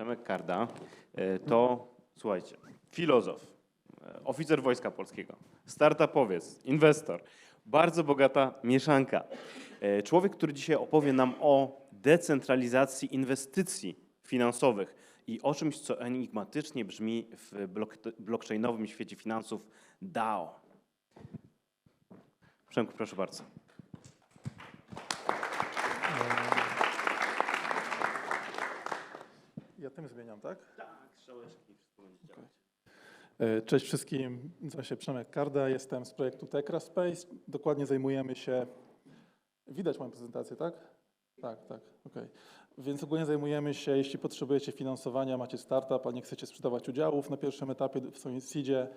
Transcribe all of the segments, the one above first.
Przemek Karda e, to, słuchajcie, filozof, e, oficer Wojska Polskiego, startupowiec, inwestor, bardzo bogata mieszanka. E, Człowiek, który dzisiaj opowie nam o decentralizacji inwestycji finansowych i o czymś, co enigmatycznie brzmi w blockchainowym świecie finansów DAO. Przemku, proszę bardzo. Tym zmieniam, tak? Tak, strzałeczki, będzie działać. E, Cześć wszystkim, nazywam się Przemek Karda, jestem z projektu Tekra Space. Dokładnie zajmujemy się. Widać moją prezentację, tak? Tak, tak, okej. Więc ogólnie zajmujemy się, jeśli potrzebujecie finansowania, macie startup, a nie chcecie sprzedawać udziałów na pierwszym etapie w swoim seedzie,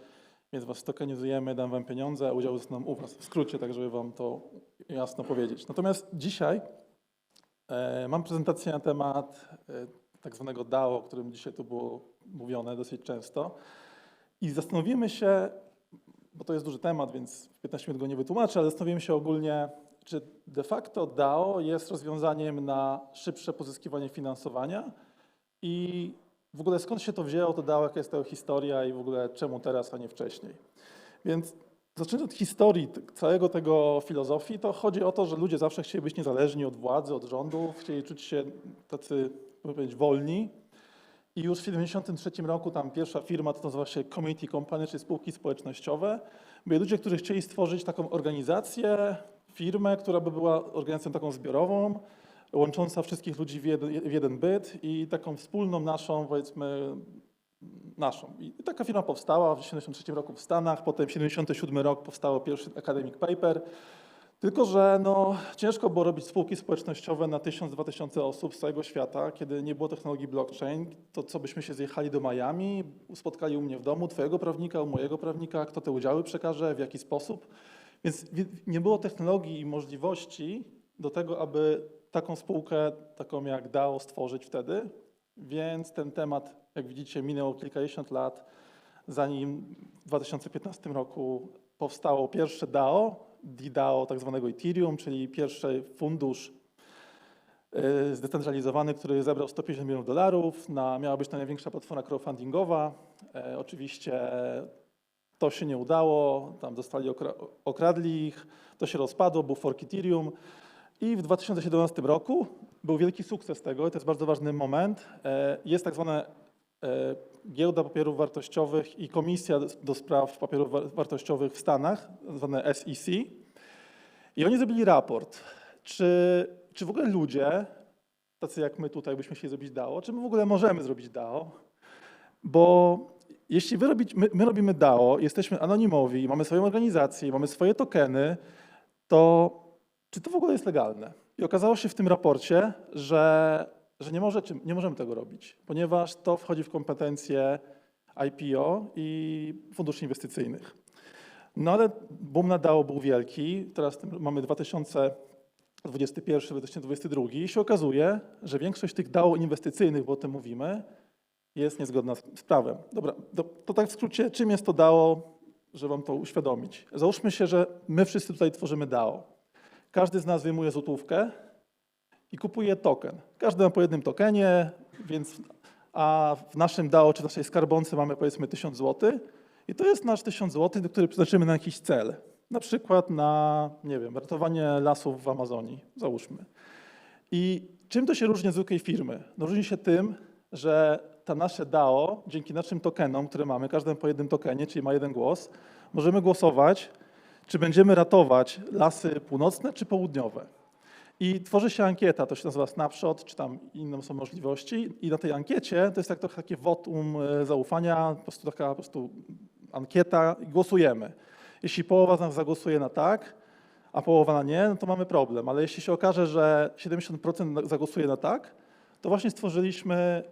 więc was tokenizujemy, dam wam pieniądze, a udziały zostaną u was. W skrócie, tak żeby wam to jasno powiedzieć. Natomiast dzisiaj e, mam prezentację na temat e, tak zwanego DAO, o którym dzisiaj tu było mówione dosyć często. I zastanowimy się, bo to jest duży temat, więc w 15 minut go nie wytłumaczę, ale zastanowimy się ogólnie, czy de facto DAO jest rozwiązaniem na szybsze pozyskiwanie finansowania i w ogóle skąd się to wzięło, to DAO, jaka jest tego historia i w ogóle czemu teraz, a nie wcześniej. Więc zaczynając od historii całego tego filozofii, to chodzi o to, że ludzie zawsze chcieli być niezależni od władzy, od rządów, chcieli czuć się tacy, powiedzieć, wolni, i już w 1973 roku tam pierwsza firma, to nazywa się Community Company, czyli spółki społecznościowe. Byli ludzie, którzy chcieli stworzyć taką organizację, firmę, która by była organizacją taką zbiorową, łącząca wszystkich ludzi w jeden, w jeden byt i taką wspólną naszą, powiedzmy, naszą. I taka firma powstała w 1973 roku w Stanach, potem w 1977 rok powstało pierwszy academic paper, tylko, że no, ciężko było robić spółki społecznościowe na 1000-2000 osób z całego świata, kiedy nie było technologii blockchain. To co byśmy się zjechali do Miami, spotkali u mnie w domu, twojego prawnika, u mojego prawnika, kto te udziały przekaże, w jaki sposób. Więc wi- nie było technologii i możliwości do tego, aby taką spółkę, taką jak DAO stworzyć wtedy. Więc ten temat, jak widzicie, minęło kilkadziesiąt lat, zanim w 2015 roku powstało pierwsze DAO, DDAO tak zwanego Ethereum, czyli pierwszy fundusz y, zdecentralizowany, który zebrał 150 milionów dolarów. Na, miała być to największa platforma crowdfundingowa. E, oczywiście to się nie udało, tam zostali okra okradli ich, to się rozpadło, był fork Ethereum. I w 2017 roku był wielki sukces tego, i to jest bardzo ważny moment. E, Jest tak zwane e, giełda papierów wartościowych i komisja do- spraw papierów wa- wartościowych w Stanach, zwane SEC. I oni zrobili raport, czy, czy w ogóle ludzie, tacy jak my tutaj byśmy chcieli zrobić DAO, czy my w ogóle możemy zrobić DAO? Bo jeśli wy robić, my, my robimy DAO, jesteśmy anonimowi, mamy swoją organizację, mamy swoje tokeny, to czy to w ogóle jest legalne? I okazało się w tym raporcie, że, że nie, może, nie możemy tego robić, ponieważ to wchodzi w kompetencje IPO i funduszy inwestycyjnych. No ale boom na DAO był wielki, teraz mamy 2021, 2022 i się okazuje, że większość tych DAO inwestycyjnych, bo o tym mówimy, jest niezgodna z z prawem. Dobra, to, to tak w skrócie, czym jest to DAO, żeby wam to uświadomić. Załóżmy się, że my wszyscy tutaj tworzymy DAO. Każdy z nas wyjmuje złotówkę i kupuje token. Każdy ma po jednym tokenie, więc a w naszym DAO czy w naszej skarbonce mamy powiedzmy 1000 zł i to jest nasz 1000 zł, który przeznaczymy na jakiś cel. Na przykład na, nie wiem, ratowanie lasów w Amazonii, załóżmy. I czym to się różni od zwykłej firmy? No różni się tym, że ta nasze DAO, dzięki naszym tokenom, które mamy, każdy po jednym tokenie, czyli ma jeden głos, możemy głosować, czy będziemy ratować lasy północne czy południowe. I tworzy się ankieta, to się nazywa snapshot, czy tam inne są możliwości. I na tej ankiecie to jest tak trochę takie wotum e, zaufania, po prostu taka po prostu ankieta i głosujemy. Jeśli połowa z nas zagłosuje na tak, a połowa na nie, no to mamy problem. Ale jeśli się okaże, że 70% zagłosuje na tak, to właśnie stworzyliśmy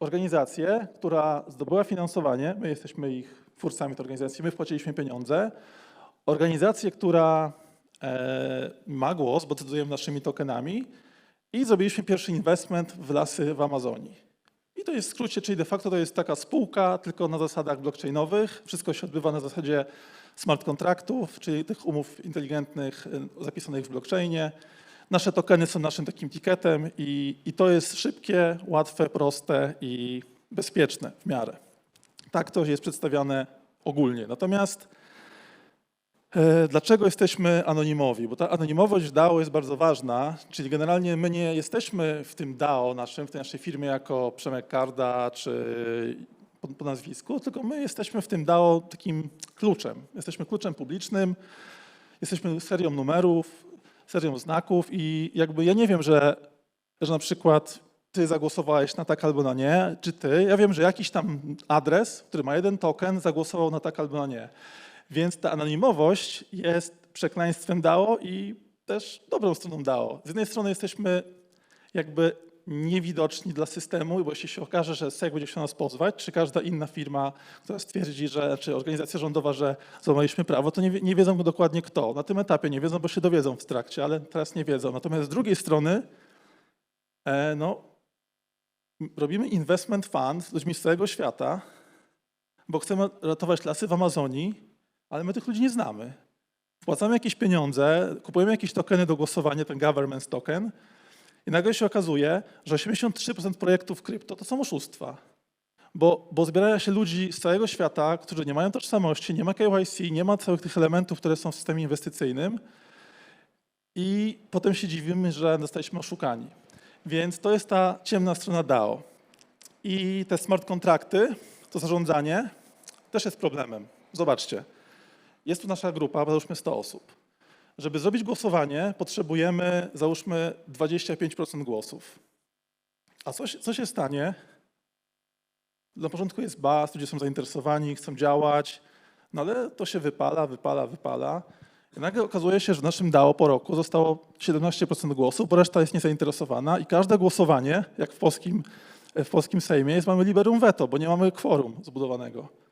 organizację, która zdobyła finansowanie. My jesteśmy ich twórcami tej organizacji, my wpłaciliśmy pieniądze. Organizację, która ma głos, bo decydujemy naszymi tokenami i zrobiliśmy pierwszy inwestment w lasy w Amazonii. I to jest w skrócie, czyli de facto to jest taka spółka, tylko na zasadach blockchainowych. Wszystko się odbywa na zasadzie smart kontraktów, czyli tych umów inteligentnych y, zapisanych w blockchainie. Nasze tokeny są naszym takim ticketem i, i to jest szybkie, łatwe, proste i bezpieczne w miarę. Tak to jest przedstawiane ogólnie. Natomiast e, dlaczego jesteśmy anonimowi? Bo ta anonimowość w DAO jest bardzo ważna, czyli generalnie my nie jesteśmy w tym DAO naszym, w tej naszej firmie jako Przemek Karda czy po, po nazwisku, tylko my jesteśmy w tym DAO takim kluczem. Jesteśmy kluczem publicznym, jesteśmy serią numerów, serią znaków i jakby ja nie wiem, że, że na przykład ty zagłosowałeś na tak albo na nie, czy ty. Ja wiem, że jakiś tam adres, który ma jeden token, zagłosował na tak albo na nie. Więc ta anonimowość jest przekleństwem DAO i też dobrą stroną DAO. Z jednej strony jesteśmy jakby niewidoczni dla systemu, bo jeśli się okaże, że SEC będzie chciał nas pozwać, czy każda inna firma, która stwierdzi, że, czy organizacja rządowa, że złamaliśmy prawo, to nie, nie wiedzą dokładnie kto. Na tym etapie nie wiedzą, bo się dowiedzą w trakcie, ale teraz nie wiedzą. Natomiast z drugiej strony, e, no, robimy investment fund z ludźmi z całego świata, bo chcemy ratować lasy w Amazonii, ale my tych ludzi nie znamy. Wpłacamy jakieś pieniądze, kupujemy jakieś tokeny do głosowania, ten government token, i nagle się okazuje, że 83% projektów krypto to są oszustwa. Bo, bo zbierają się ludzi z całego świata, którzy nie mają tożsamości, nie ma KYC, nie ma całych tych elementów, które są w systemie inwestycyjnym. I potem się dziwimy, że zostaliśmy oszukani. Więc to jest ta ciemna strona DAO. I te smart kontrakty, to zarządzanie też jest problemem. Zobaczcie, jest tu nasza grupa, załóżmy 100 osób. Żeby zrobić głosowanie, potrzebujemy, załóżmy, 25% głosów. A co, co się stanie? Na początku jest baz, ludzie są zainteresowani, chcą działać, no ale to się wypala, wypala, wypala. I nagle okazuje się, że w naszym DAO po roku zostało 17% głosów, bo reszta jest niezainteresowana i każde głosowanie, jak w polskim, w polskim Sejmie, jest mamy liberum veto, bo nie mamy kworum zbudowanego.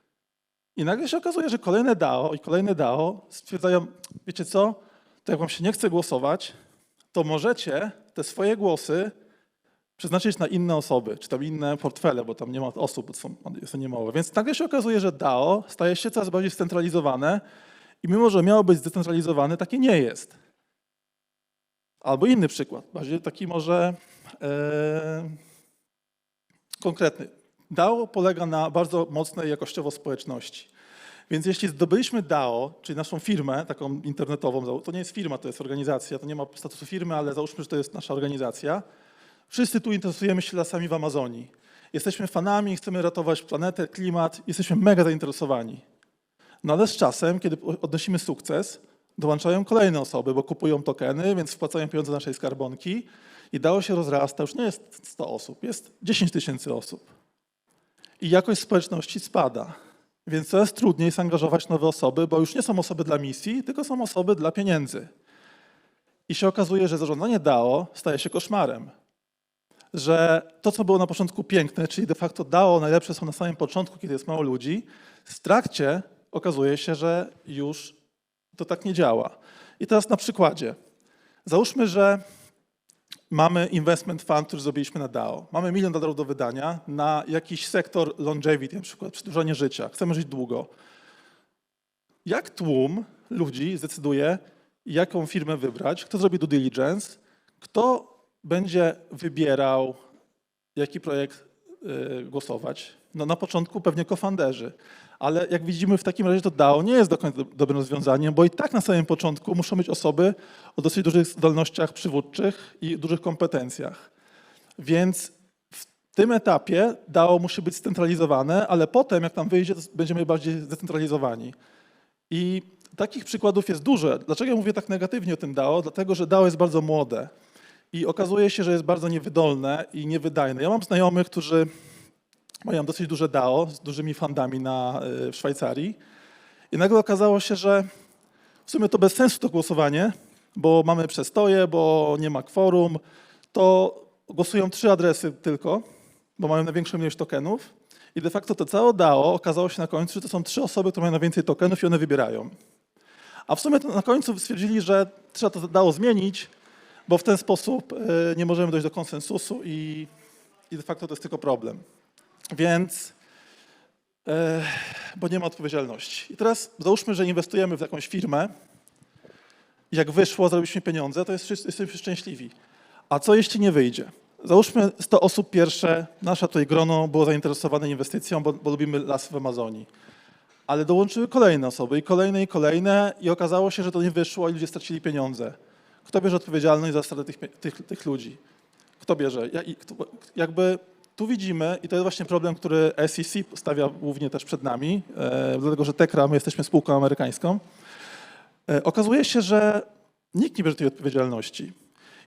I nagle się okazuje, że kolejne DAO i kolejne DAO stwierdzają, wiecie co, to jak wam się nie chce głosować, to możecie te swoje głosy przeznaczyć na inne osoby, czy tam inne portfele, bo tam nie ma osób, bo są, jest to niemało. Więc nagle się okazuje, że DAO staje się coraz bardziej scentralizowane i mimo, że miało być zdecentralizowane, takie nie jest. Albo inny przykład, bardziej taki może e, konkretny. DAO polega na bardzo mocnej jakościowo społeczności. Więc jeśli zdobyliśmy DAO, czyli naszą firmę taką internetową, to nie jest firma, to jest organizacja, to nie ma statusu firmy, ale załóżmy, że to jest nasza organizacja. Wszyscy tu interesujemy się lasami w Amazonii. Jesteśmy fanami, chcemy ratować planetę, klimat, jesteśmy mega zainteresowani. No ale z czasem, kiedy odnosimy sukces, dołączają kolejne osoby, bo kupują tokeny, więc wpłacają pieniądze naszej skarbonki i DAO się rozrasta, już nie jest 100 osób, jest 10 tysięcy osób. I jakość społeczności spada. Więc coraz trudniej zaangażować nowe osoby, bo już nie są osoby dla misji, tylko są osoby dla pieniędzy. I się okazuje, że zarządzanie DAO staje się koszmarem. Że to, co było na początku piękne, czyli de facto DAO najlepsze są na samym początku, kiedy jest mało ludzi, w trakcie okazuje się, że już to tak nie działa. I teraz na przykładzie. Załóżmy, że mamy investment fund, który zrobiliśmy na DAO. Mamy milion dolarów do wydania na jakiś sektor longevity, na przykład przedłużanie życia. Chcemy żyć długo. Jak tłum ludzi zdecyduje, jaką firmę wybrać, kto zrobi due diligence, kto będzie wybierał, jaki projekt y, głosować? No na początku pewnie cofounderzy, ale jak widzimy w takim razie to DAO nie jest do końca do- dobrym rozwiązaniem, bo i tak na samym początku muszą być osoby o dosyć dużych zdolnościach przywódczych i dużych kompetencjach. Więc w tym etapie DAO musi być scentralizowane, ale potem jak tam wyjdzie, będziemy bardziej zdecentralizowani. I takich przykładów jest dużo. Dlaczego ja mówię tak negatywnie o tym DAO? Dlatego, że DAO jest bardzo młode i okazuje się, że jest bardzo niewydolne i niewydajne. Ja mam znajomych, którzy mają dosyć duże DAO z dużymi fundami na, y, w Szwajcarii i nagle okazało się, że w sumie to bez sensu to głosowanie, bo mamy przestoje, bo nie ma kworum, to głosują trzy adresy tylko, bo mają największą ilość tokenów i de facto to całe DAO okazało się na końcu, że to są trzy osoby, które mają najwięcej tokenów i one wybierają. A w sumie na końcu stwierdzili, że trzeba to DAO zmienić, bo w ten sposób y, nie możemy dojść do konsensusu i, i de facto to jest tylko problem. Więc, e, bo nie ma odpowiedzialności. I teraz załóżmy, że inwestujemy w jakąś firmę jak wyszło, zrobiliśmy pieniądze, to jest, jesteśmy szczęśliwi. A co jeśli nie wyjdzie? Załóżmy 100 osób pierwsze, nasza tutaj grono było zainteresowane inwestycją, bo, bo lubimy las w Amazonii. Ale dołączyły kolejne osoby i kolejne i kolejne i okazało się, że to nie wyszło i ludzie stracili pieniądze. Kto bierze odpowiedzialność za stratę tych, tych, tych ludzi? Kto bierze? Ja, jakby tu widzimy, i to jest właśnie problem, który SEC stawia głównie też przed nami, e, dlatego że Tekra, my jesteśmy spółką amerykańską, e, okazuje się, że nikt nie bierze tej odpowiedzialności.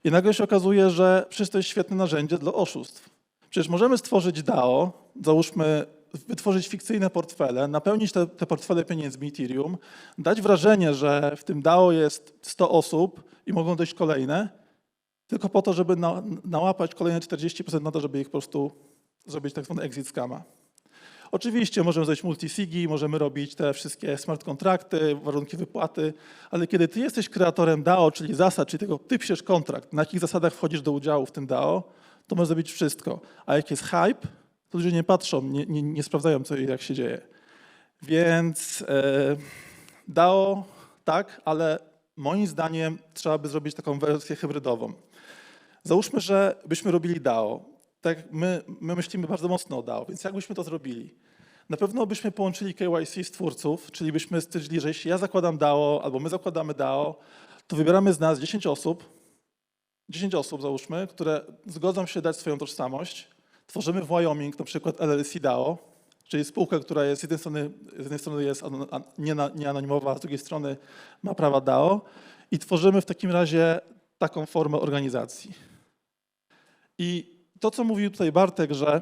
I nagle się okazuje, że przecież to jest świetne narzędzie dla oszustw. Przecież możemy stworzyć DAO, załóżmy, wytworzyć fikcyjne portfele, napełnić te, te portfele pieniędzmi Ethereum, dać wrażenie, że w tym DAO jest 100 osób i mogą dojść kolejne, tylko po to, żeby na, nałapać kolejne 40% na to, żeby ich po prostu zrobić tak zwany exit scama. Oczywiście możemy zrobić multisigi, możemy robić te wszystkie smart kontrakty, warunki wypłaty, ale kiedy ty jesteś kreatorem DAO, czyli zasad, czyli tego, ty piszesz kontrakt, na jakich zasadach wchodzisz do udziału w tym DAO, to możesz zrobić wszystko. A jak jest hype, to ludzie nie patrzą, nie, nie, nie sprawdzają, co i jak się dzieje. Więc e, DAO tak, ale moim zdaniem trzeba by zrobić taką wersję hybrydową. Załóżmy, że byśmy robili DAO. Tak, my, my myślimy bardzo mocno o DAO, więc jak byśmy to zrobili? Na pewno byśmy połączyli KYC z twórców, czyli byśmy stwierdzili, że jeśli ja zakładam DAO albo my zakładamy DAO, to wybieramy z nas 10 osób, 10 osób załóżmy, które zgodzą się dać swoją tożsamość. Tworzymy w Wyoming na przykład LLC DAO, czyli spółkę, która jest z jednej strony, z jednej strony jest nieanonimowa, z drugiej strony ma prawa DAO i tworzymy w takim razie taką formę organizacji. I to, co mówił tutaj Bartek, że,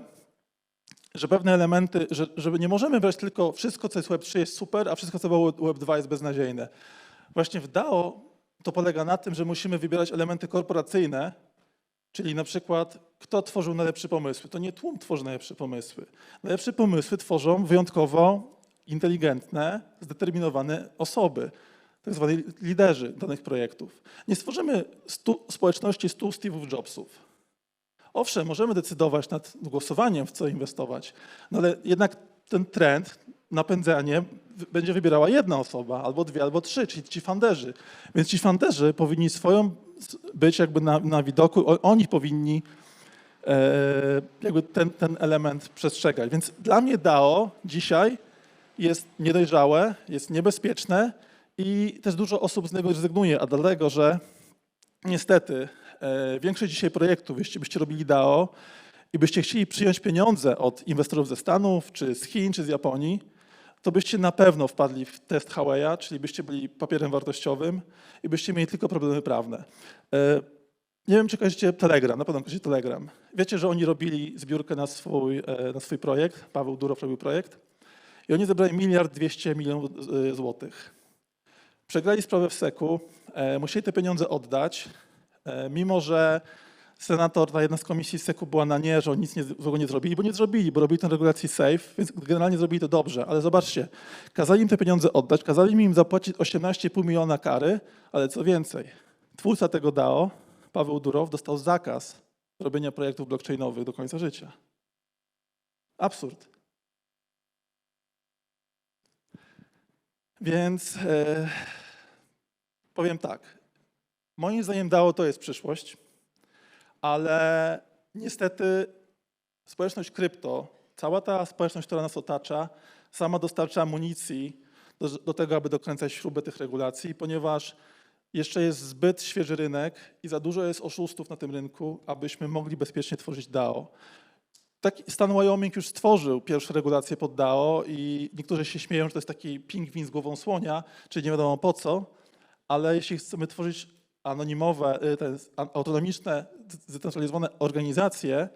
że pewne elementy, że, że nie możemy brać tylko wszystko, co jest Web3 jest super, a wszystko, co było Web2 jest beznadziejne. Właśnie w DAO to polega na tym, że musimy wybierać elementy korporacyjne, czyli na przykład kto tworzył najlepsze pomysły. To nie tłum tworzy najlepsze pomysły. Najlepsze pomysły tworzą wyjątkowo inteligentne, zdeterminowane osoby, tak zwani liderzy danych projektów. Nie stworzymy stu, społeczności stu Steve'ów Jobsów. Owszem, możemy decydować nad głosowaniem, w co inwestować, no ale jednak ten trend, napędzanie będzie wybierała jedna osoba, albo dwie, albo trzy, czyli ci funderzy. Więc ci funderzy powinni swoją być jakby na, na widoku, oni powinni e, jakby ten, ten element przestrzegać. Więc dla mnie DAO dzisiaj jest niedojrzałe, jest niebezpieczne i też dużo osób z niego rezygnuje, a dlatego, że niestety większość dzisiaj projektów, jeśli byście robili DAO i byście chcieli przyjąć pieniądze od inwestorów ze Stanów, czy z Chin, czy z Japonii, to byście na pewno wpadli w test Huawei'a, czyli byście byli papierem wartościowym i byście mieli tylko problemy prawne. E, Nie wiem, czy kojarzycie Telegram, na pewno kojarzycie Telegram. Wiecie, że oni robili zbiórkę na swój, e, na swój projekt, Paweł Durow robił projekt i oni zebrali miliard dwieście milionów e, złotych. Przegrali sprawę w SEK-u, e, musieli te pieniądze oddać, e, mimo że senator, ta jedna z komisji SEK-u była na nie, że oni nic nie, złego nie zrobili, bo nie zrobili, bo robili tę regulację safe, więc generalnie zrobili to dobrze. Ale zobaczcie, kazali im te pieniądze oddać, kazali im zapłacić 18,5 miliona kary, ale co więcej, twórca tego DAO, Paweł Durow, dostał zakaz robienia projektów blockchainowych do końca życia. Absurd. Więc e, powiem tak. Moim zdaniem DAO to jest przyszłość, ale niestety społeczność krypto, cała ta społeczność, która nas otacza, sama dostarcza amunicji do, do tego, aby dokręcać śrubę tych regulacji, ponieważ jeszcze jest zbyt świeży rynek i za dużo jest oszustów na tym rynku, abyśmy mogli bezpiecznie tworzyć DAO. Stan Wyoming już stworzył pierwsze regulacje pod DAO i niektórzy się śmieją, że to jest taki pingwin z głową słonia, czyli nie wiadomo po co, ale jeśli chcemy tworzyć anonimowe, y, te z- a- autonomiczne, zdecentralizowane organizacje,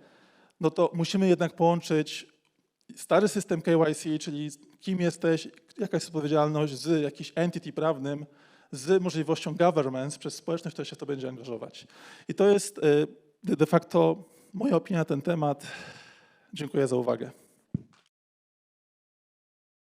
no to musimy jednak połączyć stary system KYC, czyli kim jesteś, jaka jest odpowiedzialność z jakimś entity prawnym, z możliwością governance przez społeczność, która się w to będzie angażować. I to jest y, de facto moja opinia na ten temat. Dziękuję za uwagę.